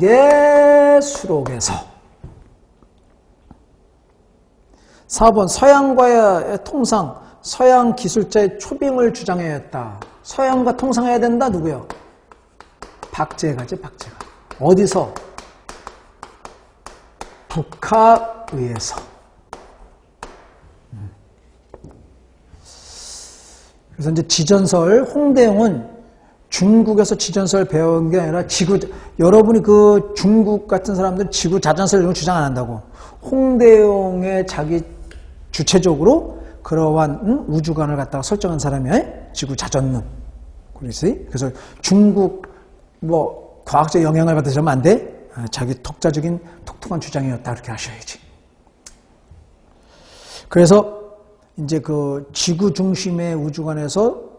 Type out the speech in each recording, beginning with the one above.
개 수록에서 4번 서양과의 통상 서양 기술자의 초빙을 주장해야 했다. 서양과 통상해야 된다 누구요? 박제가지 박제가. 어디서? 북하의에서. 음. 그래서 이제 지전설 홍대영은 중국에서 지전설 배운 게 아니라 지구 여러분이 그 중국 같은 사람들은 지구 자전설 이런 거 주장 안 한다고 홍대용의 자기 주체적으로 그러한 응? 우주관을 갖다가 설정한 사람이 지구 자전론 그래서 그래서 중국 뭐 과학적 영향을 그러면 안 돼. 아, 자기 독자적인 독특한 주장이었다 그렇게 하셔야지. 그래서 이제 그 지구 중심의 우주관에서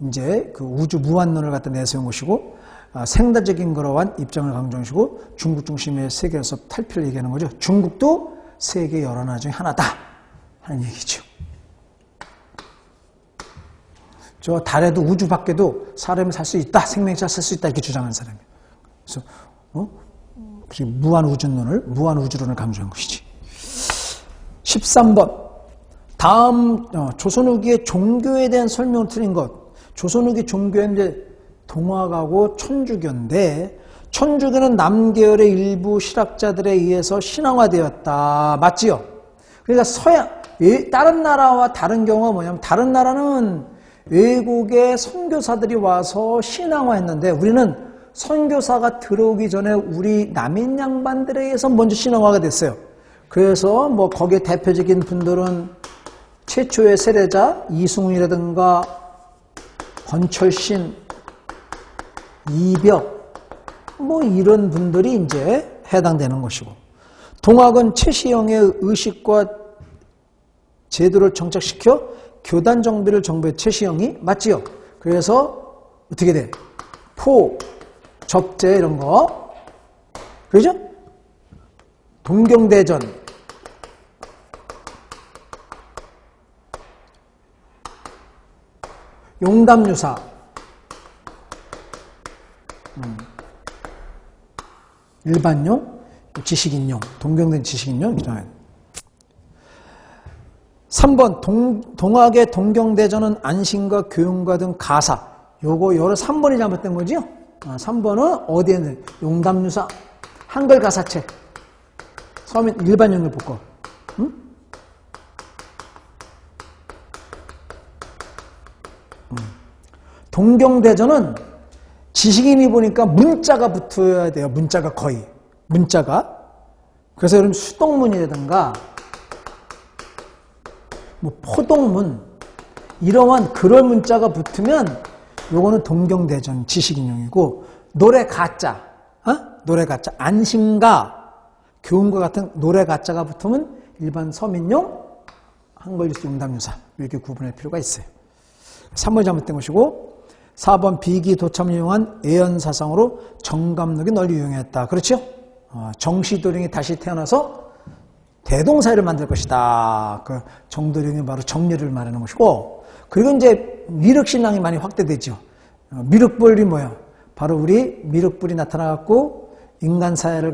이제 그 우주 무한론을 갖다 내세운 것이고 아, 생다적인 그러한 입장을 강조하시고 중국 중심의 세계에서 탈피를 얘기하는 거죠. 중국도 세계 여러 나라 중에 하나다 하는 얘기죠. 저 달에도 우주 밖에도 사람이 살 수 있다, 생명체가 살 수 있다 이렇게 주장하는 사람이에요. 그래서 어? 무한 우주론을 무한 우주론을 강조한 것이지. 13번 다음 어, 조선 후기의 종교에 대한 설명을 드린 것. 조선 후기 종교는 이제 동화가고 천주교인데 천주교는 남계열의 일부 실학자들에 의해서 신앙화되었다. 맞지요? 그러니까 서양 다른 나라와 다른 경우가 뭐냐면 다른 나라는 외국의 선교사들이 와서 신앙화했는데 우리는 선교사가 들어오기 전에 우리 남인 양반들에 의해서 먼저 신앙화가 됐어요. 그래서 뭐 거기에 대표적인 분들은 최초의 세례자 이승훈이라든가 권철신, 이벽 뭐 이런 분들이 이제 해당되는 것이고 동학은 최시영의 의식과 제도를 정착시켜 교단 정비를 정부의 최시영이 맞지요. 그래서 어떻게 돼? 포, 접제 이런 거 그죠? 동경대전 용담유사 음. 일반용 지식인용 동경된 지식인용 이런 3번 동, 동학의 동경대전은 안신과 교훈과 등 가사 요거 여러 3번이 잘못된 거지요? 아, 3번은 어디에 있는 용담유사 한글 가사책 서민 일반용을 볼거 응? 동경대전은 지식인이 보니까 문자가 붙어야 돼요. 문자가 거의. 문자가. 그래서 여러분 수동문이라든가 뭐 포동문 이러한 그런 문자가 붙으면 요거는 동경대전 지식인용이고 노래 가짜 어? 노래 가짜 안심가 교훈과 같은 노래 가짜가 붙으면 일반 서민용 한글 용담유사 이렇게 구분할 필요가 있어요. 3번 잘못된 것이고 4번 비기 도참을 이용한 애연사상으로 정감록이 널리 유용했다. 그렇죠? 어, 정시도령이 다시 태어나서 대동사를 만들 것이다. 그 정도령이 바로 정리를 말하는 것이고 그리고 이제 미륵신앙이 많이 확대되죠. 어, 미륵불이 뭐야? 바로 우리 미륵불이 나타나갖고 인간 사회를